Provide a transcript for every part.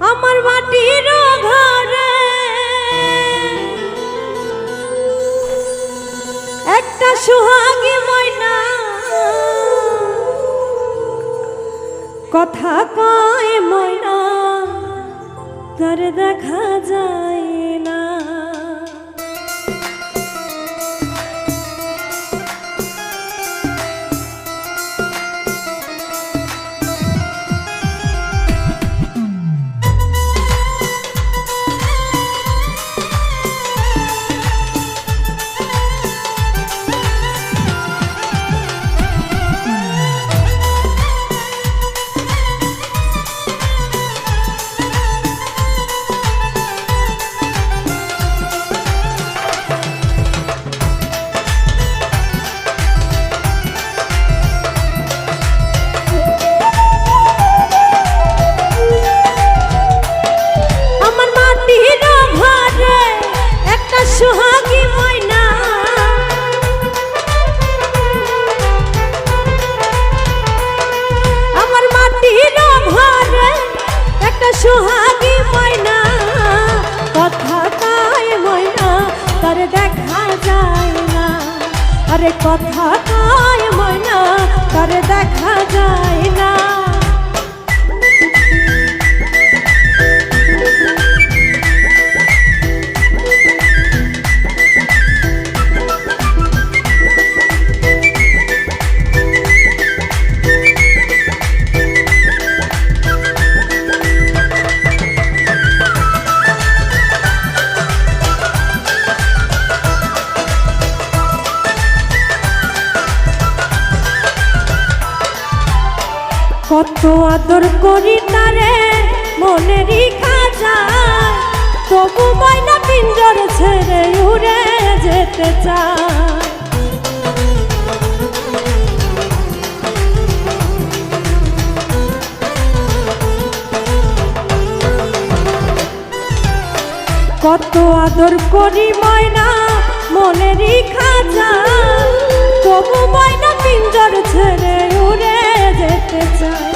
আমার মাটির ঘরে। একটা সুহাগী ময়না। কথা কয় ময়না তার দেখা যায় না। কথা কয় ময়না তার দেখা যায় না। আদর করি তারে মনেরই খাজা তবু ময়না পিঞ্জর ছেড়ে উড়ে যেতে চায়। কত আদর করি ময়না মনেরই খাজা তবু ময়না পিঞ্জর ছেড়ে উড়ে যেতে চায়।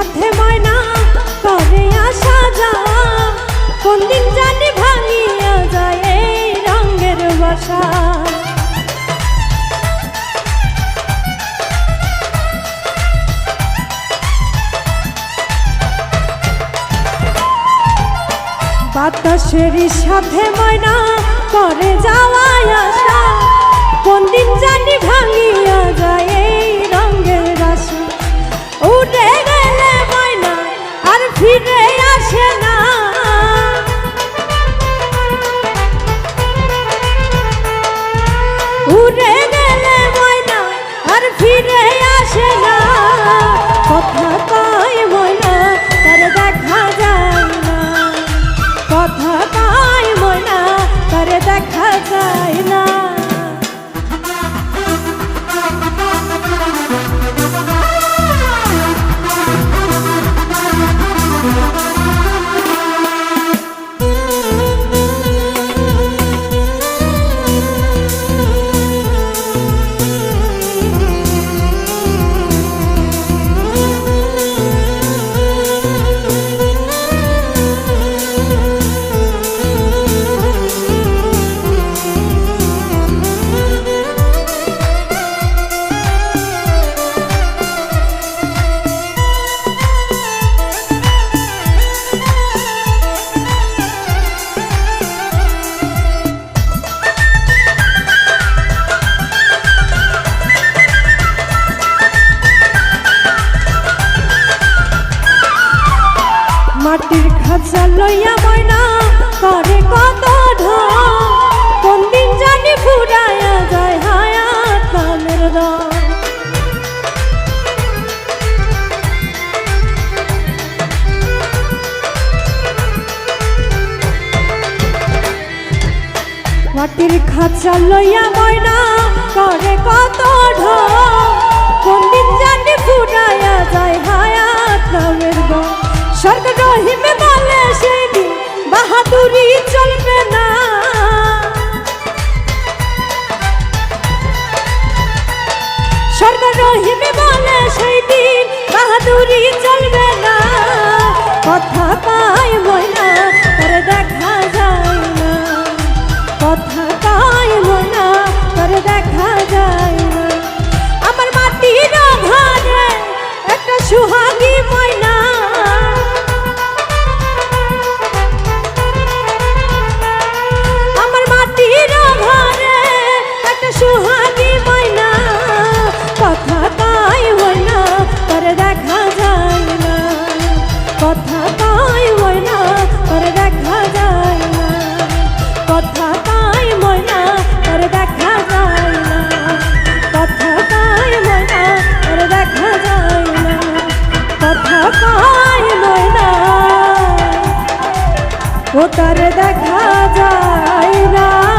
সাথে ময়না আসা যাওয়া কোন দিন জানি ভাঙিয়া যায় এই রঙের বাসা। বাতাসের সাথে ময়না, করে যাওয়া আসা কোন দিন জানি আসে না। কথা কয় খাঁচা লইয়া ময়না করে কত কোন দিন জানি ফুরায়া যায় হায়াত নামের রং মাটির খাঁচা লইয়া ময়না করে কত ঢং। স্বর্গ রহিমে বলে সেই দিন বাহাদুরি চলবে না। স্বর্গ রহিমে বলে বাহাদুরি চলবে না। কথা পায় ময়না ও তার দেখা যায় না।